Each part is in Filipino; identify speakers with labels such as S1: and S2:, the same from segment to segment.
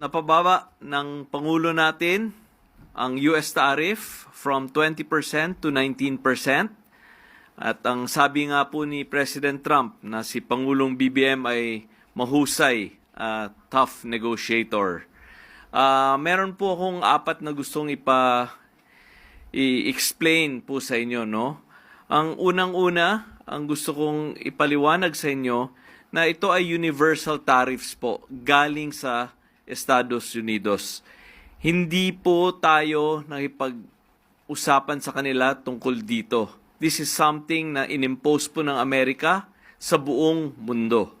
S1: napababa ng Pangulo natin ang US tariff from 20% to 19%. At ang sabi nga po ni President Trump na si Pangulong BBM ay mahusay, ah, tough negotiator. Ah, meron po akong apat na gustong ipa i-explain po sa inyo, no? Ang unang-una, ang gusto kong ipaliwanag sa inyo na ito ay universal tariffs po galing sa Estados Unidos. Hindi po tayo nakipag-usapan sa kanila tungkol dito. This is something na inimpose po ng Amerika sa buong mundo.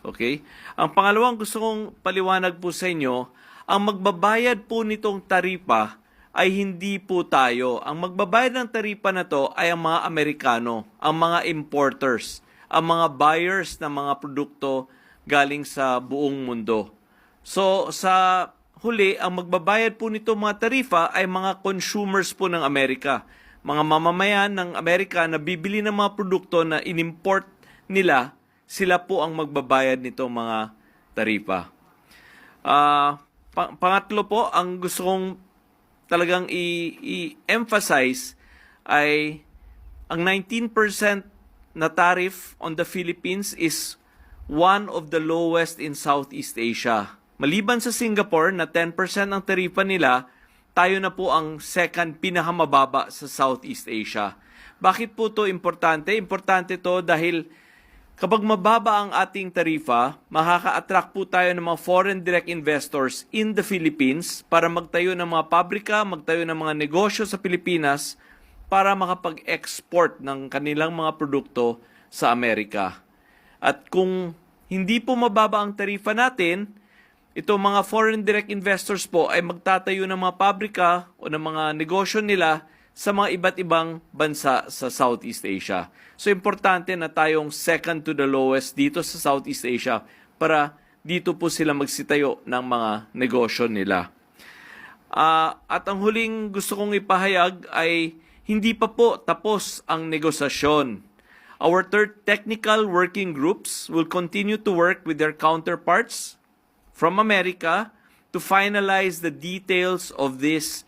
S1: Okay? Ang pangalawang gusto kong paliwanag po sa inyo, ang magbabayad po nitong taripa ay hindi po tayo. Ang magbabayad ng taripa na to ay ang mga Amerikano, ang mga importers, ang mga buyers ng mga produkto galing sa buong mundo. So, sa huli, ang magbabayad po nito mga tarifa ay mga consumers po ng Amerika. Mga mamamayan ng Amerika na bibili ng mga produkto na inimport nila, sila po ang magbabayad nito mga tarifa. Ah, pa- pangatlo po, ang gusto kong talagang i-emphasize ay ang 19% na tariff on the Philippines is one of the lowest in Southeast Asia. Maliban sa Singapore na 10% ang tarifa nila, tayo na po ang second pinakamababa sa Southeast Asia. Bakit po to importante? Importante to dahil Kapag mababa ang ating tarifa, makaka-attract po tayo ng mga foreign direct investors in the Philippines para magtayo ng mga pabrika, magtayo ng mga negosyo sa Pilipinas para makapag-export ng kanilang mga produkto sa Amerika. At kung hindi po mababa ang tarifa natin, itong mga foreign direct investors po ay magtatayo ng mga pabrika o ng mga negosyo nila sa mga iba't ibang bansa sa Southeast Asia. So importante na tayong second to the lowest dito sa Southeast Asia para dito po sila magsitayo ng mga negosyo nila. Ah, at ang huling gusto kong ipahayag ay hindi pa po tapos ang negosasyon. Our third technical working groups will continue to work with their counterparts from America to finalize the details of this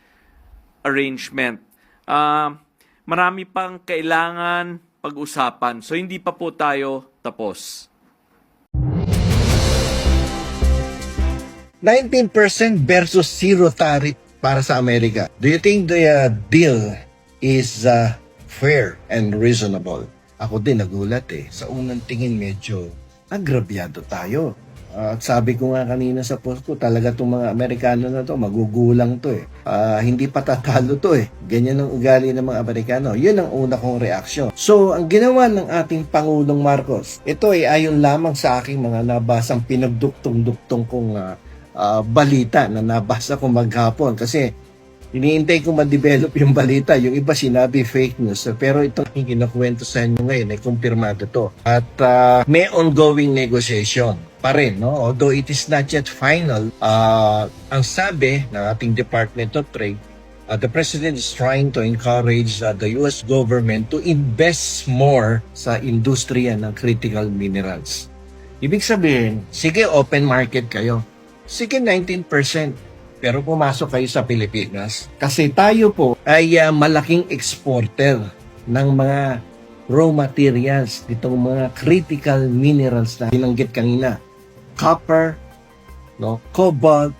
S1: arrangement. Ah, marami pang kailangan pag-usapan. So hindi pa po tayo tapos.
S2: 19% versus zero tariff para sa Amerika. Do you think the uh, deal is uh, fair and reasonable? Ako din nagulat eh. Sa unang tingin medyo agrabyado tayo. Uh, At sabi ko nga kanina sa post ko, talaga itong mga Amerikano na to, magugulang to eh. Ah, hindi pa tatalo to eh. Ganyan ang ugali ng mga Amerikano. Yun ang una kong reaksyon. So, ang ginawa ng ating Pangulong Marcos, ito ay ayon lamang sa aking mga nabasang pinagduktong-duktong kong ah, ah, balita na nabasa ko maghapon. Kasi iniintay ko ma-develop yung balita. Yung iba sinabi fake news. Pero itong kinakwento sa inyo ngayon ay kumpirmado to. At ah, may ongoing negotiation pa rin. No? Although it is not yet final, ah, ang sabi ng ating Department of Trade, uh, the President is trying to encourage uh, the U.S. government to invest more sa industriya ng critical minerals. Ibig sabihin, sige open market kayo. Sige 19%. Pero pumasok kayo sa Pilipinas. Kasi tayo po ay uh, malaking exporter ng mga raw materials, ditong mga critical minerals na binanggit kanina. Copper, no, cobalt,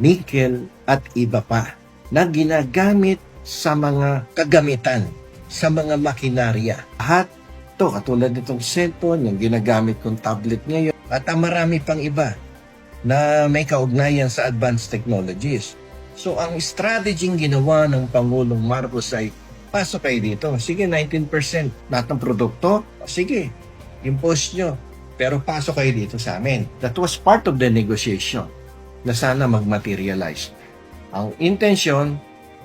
S2: nickel, at iba pa na ginagamit sa mga kagamitan, sa mga makinarya. Lahat to katulad nitong cellphone, yung ginagamit kong tablet ngayon, at ang marami pang iba na may kaugnayan sa advanced technologies. So ang strategy ginawa ng Pangulong Marcos ay pasok kayo dito. Sige, 19% lahat ng produkto. Sige, impose nyo. Pero pasok kayo dito sa amin. That was part of the negotiation na sana mag-materialize. Ang intensyon,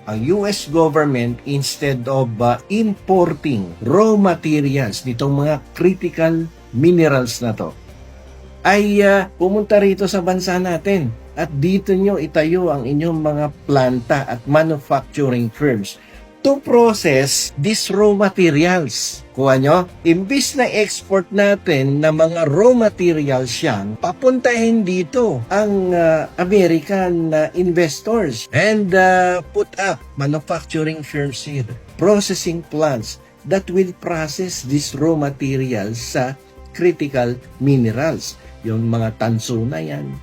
S2: ang US government instead of uh, importing raw materials nitong mga critical minerals na to, ay uh, pumunta rito sa bansa natin at dito nyo itayo ang inyong mga planta at manufacturing firms to process these raw materials. Kuha nyo? Imbis na export natin na mga raw materials yan, papuntahin dito ang uh, American uh, investors and uh, put up manufacturing firms here, processing plants that will process these raw materials sa critical minerals. Yung mga tanso na yan,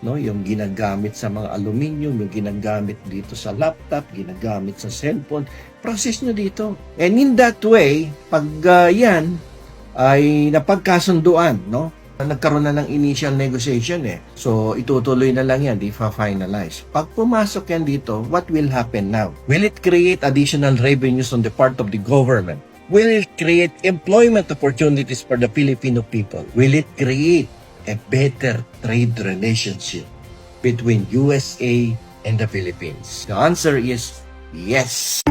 S2: no? Yung ginagamit sa mga aluminium yung ginagamit dito sa laptop ginagamit sa cellphone. Process nyo dito. And in that way pag ah, yan ay napagkasunduan no? Nagkaroon na ng initial negotiation eh. So itutuloy na lang yan di fa finalize. Pag pumasok yan dito what will happen now? Will it create additional revenues on the part of the government? Will it create employment opportunities for the Filipino people? Will it create a better trade relationship between USA and the Philippines? The answer is yes.